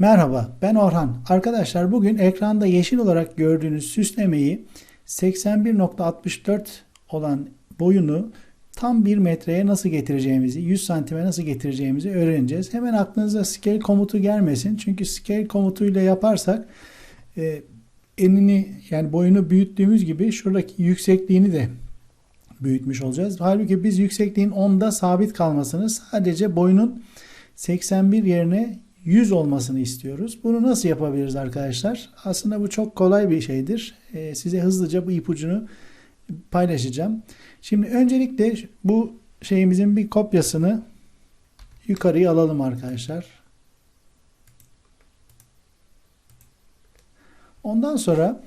Merhaba, ben Orhan. Arkadaşlar bugün ekranda yeşil olarak gördüğünüz süslemeyi 81.64 olan boyunu tam 1 metreye nasıl getireceğimizi, 100 santime nasıl getireceğimizi öğreneceğiz. Hemen aklınıza scale komutu gelmesin. Çünkü scale komutuyla yaparsak e, enini yani boyunu büyüttüğümüz gibi şuradaki yüksekliğini de büyütmüş olacağız. Halbuki biz yüksekliğin 10'da sabit kalmasını sadece boyunun 81 yerine 100 olmasını istiyoruz. Bunu nasıl yapabiliriz arkadaşlar? Aslında bu çok kolay bir şeydir. Ee, size hızlıca bu ipucunu paylaşacağım. Şimdi öncelikle bu şeyimizin bir kopyasını yukarıya alalım arkadaşlar. Ondan sonra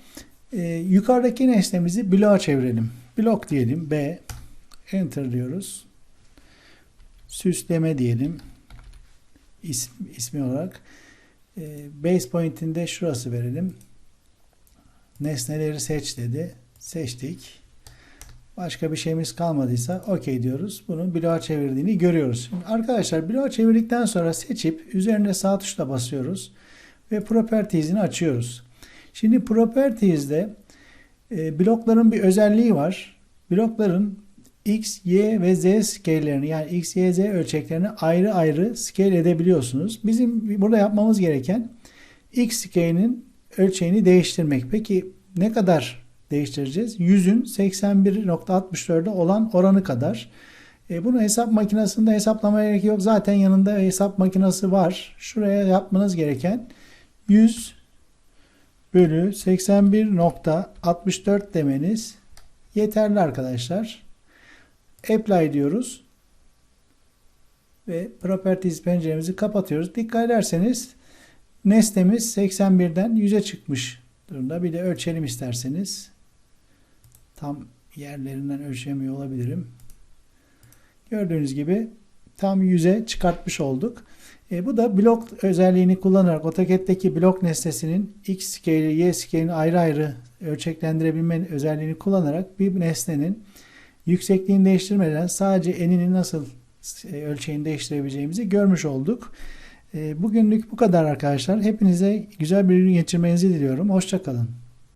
e, yukarıdaki nesnemizi bloğa çevirelim. Blok diyelim B. Enter diyoruz. Süsleme diyelim. İsm, ismi olarak. E, base point'inde şurası verelim. Nesneleri seç dedi. Seçtik. Başka bir şeyimiz kalmadıysa OK diyoruz. Bunu bloğa çevirdiğini görüyoruz. Şimdi arkadaşlar bloğa çevirdikten sonra seçip üzerine sağ tuşla basıyoruz. Ve Properties'ini açıyoruz. Şimdi Properties'de e, blokların bir özelliği var. Blokların X, Y ve Z scale'lerini yani X, Y, Z ölçeklerini ayrı ayrı scale edebiliyorsunuz. Bizim burada yapmamız gereken X scale'inin ölçeğini değiştirmek. Peki ne kadar değiştireceğiz? 100'ün 81.64'e olan oranı kadar. E, bunu hesap makinesinde hesaplamaya gerek yok. Zaten yanında hesap makinesi var. Şuraya yapmanız gereken 100 bölü 81.64 demeniz yeterli arkadaşlar. Apply diyoruz. Ve Properties penceremizi kapatıyoruz. Dikkat ederseniz nesnemiz 81'den 100'e çıkmış durumda. Bir de ölçelim isterseniz. Tam yerlerinden ölçemiyor olabilirim. Gördüğünüz gibi tam 100'e çıkartmış olduk. E, bu da blok özelliğini kullanarak AutoCAD'deki blok nesnesinin X scale, Y scale'ini ayrı ayrı ölçeklendirebilme özelliğini kullanarak bir nesnenin yüksekliğini değiştirmeden sadece enini nasıl e, ölçeğini değiştirebileceğimizi görmüş olduk. E, bugünlük bu kadar arkadaşlar. Hepinize güzel bir gün geçirmenizi diliyorum. Hoşçakalın.